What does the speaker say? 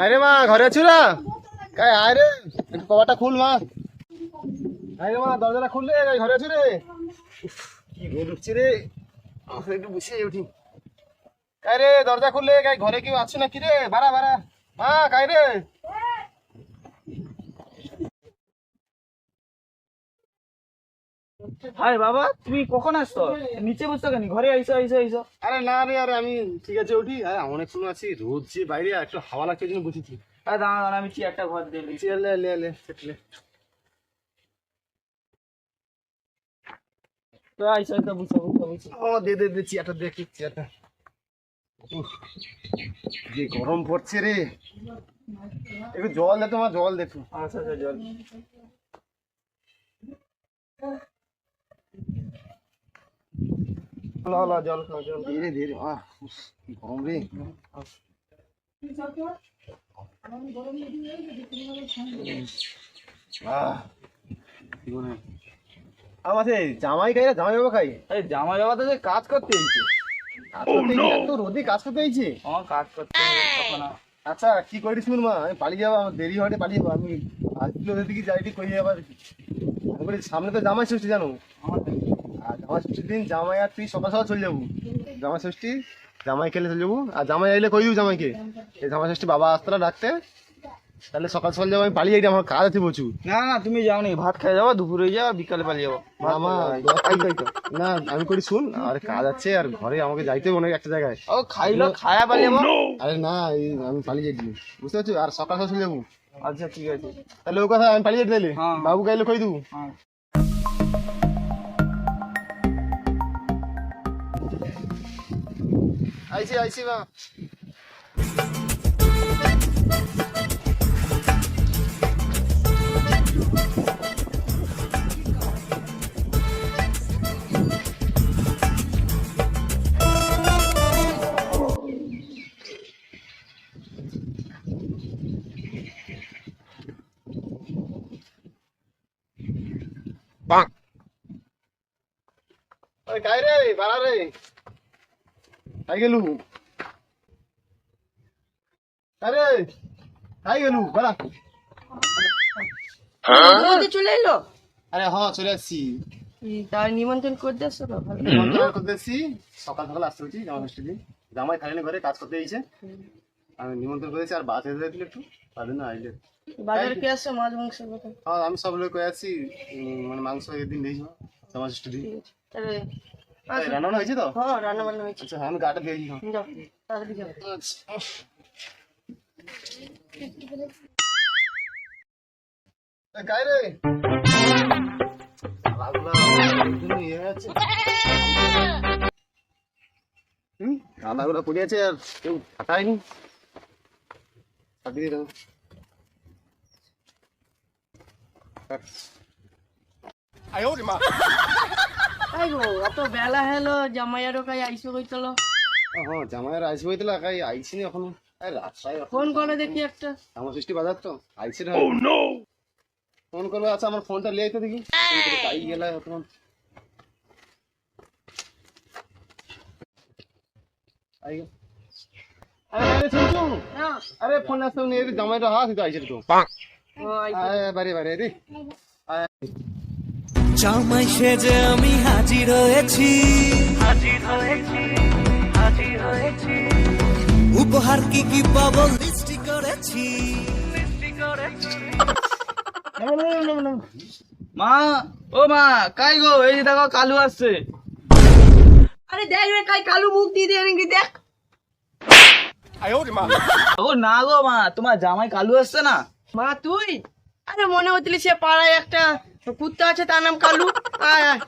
আরে মা, ঘরে আছো না? কাই, আয় রে, একটু কবাটা খুল মা। আরে মা, দরজাটা খুললে, কাই, ঘরে আছো রে? কি রোদ উঠছে রে। একটু বসে উঠি। কাই রে, দরজা খুললে, কাই, ঘরে কেউ আছো না কি রে? বাড়া বাড়া। মা, কাই রে? হাই বাবা তুমি কখন আসছো? নিচে বসছো কেন? ঘরে আইসো আইসো আইসো। আরে না রে আরে আমি ঠিক আছে উঠি। আরে অনেক সময় আছি রোদ যে বাইরে একটু হাওয়া লাগছে জন্য বসেছি। আরে দাঁড়া দাঁড়া আমি চেয়ারটা ঘর দিয়ে দিচ্ছি। লে লে লে সেটলে তো আইসো বুঝছ বুঝছ বুঝছ ও দে দে দে চেয়ারটা কি চেয়ারটা। যে গরম পড়ছে রে। একটু জল দে তোমার জল দেখো আচ্ছা আচ্ছা জল ল ল জল খাও জল ধীরে ধীরে কি গরম রে। কি? আমার সেই জামাই খাই না জামাই বাবা খাই? এই জামাই বাবা তো কাজ করতে এসেছে। কাজ করতে রোদে কাজ করতে হয়েছে আমার কাজ করতে আচ্ছা কি করিস শুন মা আমি পালিয়ে যাব আমার দেরি হওয়াতে পালিয়ে যাব। আমি আসলে ওদের দিকে যাইটি কই আবার? আমি বলি সামনে তো জামাই ষষ্ঠী জানো। আমার আর জামাই ষষ্ঠীর দিন জামাই আর তুই সকাল সকাল চলে যাব। জামাই ষষ্ঠী জামাই খেলে চলে যাব। আর জামাই কই দিব জামাইকে? এই ষষ্ঠী বাবা আসতে না ডাকতে। তাহলে সকাল সকাল যাব আমি পালিয়ে যাই আমার কাজ আছে প্রচুর। না না তুমি যাও নি ভাত যাব দুপুরে যাও বিকালে পালিয়ে যাব। না আমি করি শুন আর কাজ আছে আর ঘরে আমাকে যাইতে হবে অনেক একটা জায়গায়। ও খাইলো খায়া পালিয়ে যাব। আরে না আমি পালিয়ে যাই বুঝতে পারছ? আর সকাল সকাল চলে যাব। আচ্ছা ঠিক আছে। তাহলে ও কথা আমি পালিয়ে যেতে তাহলে? হ্যাঁ। বাবু গাইলে কই দেবো? হ্যাঁ আইছি আইছি মা আরে কাই রে বাড়া রে কাই গেলু? আরে কাই গেলু? বাড়া। বৌদি চলে এলো? আরে হ্যাঁ চলে আসছি। তার নিমন্ত্রণ করতে আসছো তো ভালো নিমন্ত্রণ করতে এসছি সকাল সকাল আসতে হচ্ছি জামাই ঘরে কাজ করতে আমি নিমন্ত্রণ করেছি আর বাস একটু তার জন্য আইলে। বাজার কি আসছে মাছ মাংস কথা হ্যাঁ আমি সব লোক কয়ে আছি উম, মানে মাংস একদিন দিন। তাহলে এই, রান্না বান্না হয়েছে তো হ্যাঁ রান্না বান্না হয়েছে আচ্ছা আমি গাটা দিয়েছি হ্যাঁ। যাও তাড়াতাড়ি যাও গাই রে লাগলা ইয়ে আছে হুম গাঁদাগুলো পড়ে আছে আর কেউ কাটায়নি কাটিয়ে দাও তাই গো এত বেলা হলো জামাই আরও কাই আইসো কইতলো? হ্যাঁ জামাইয়ের আসবে হইতে লাগাই আইছি না এখনও এখন ফোন করো দেখি একটা। আমার সৃষ্টি বাজার তো না? ফোন করবে আচ্ছা আমার ফোনটা লিয়ে আইতে দেখি। পাই গেলে আই গে। আরে শুনছু হ্যাঁ। আরে ফোন আসতে জামাইটা হাত তো। আইসো বারে বারে রে। জামাই সেজে আমি হাজির হয়েছি। উপহার কি কি পাবো লিস্টি করেছি। মা ও মা কাই গো? এই যে দেখো কালু আসছে। আরে দেখ রে কাই কালু মুখ দিয়ে দিয়ে নাকি দেখ। ও না গো মা তোমার জামাই কালু আসছে না? মা তুই? আরে মনে হচ্ছিল সে পাড়ায় একটা কুত্তা আছে তার নাম কালু। আয় আয়।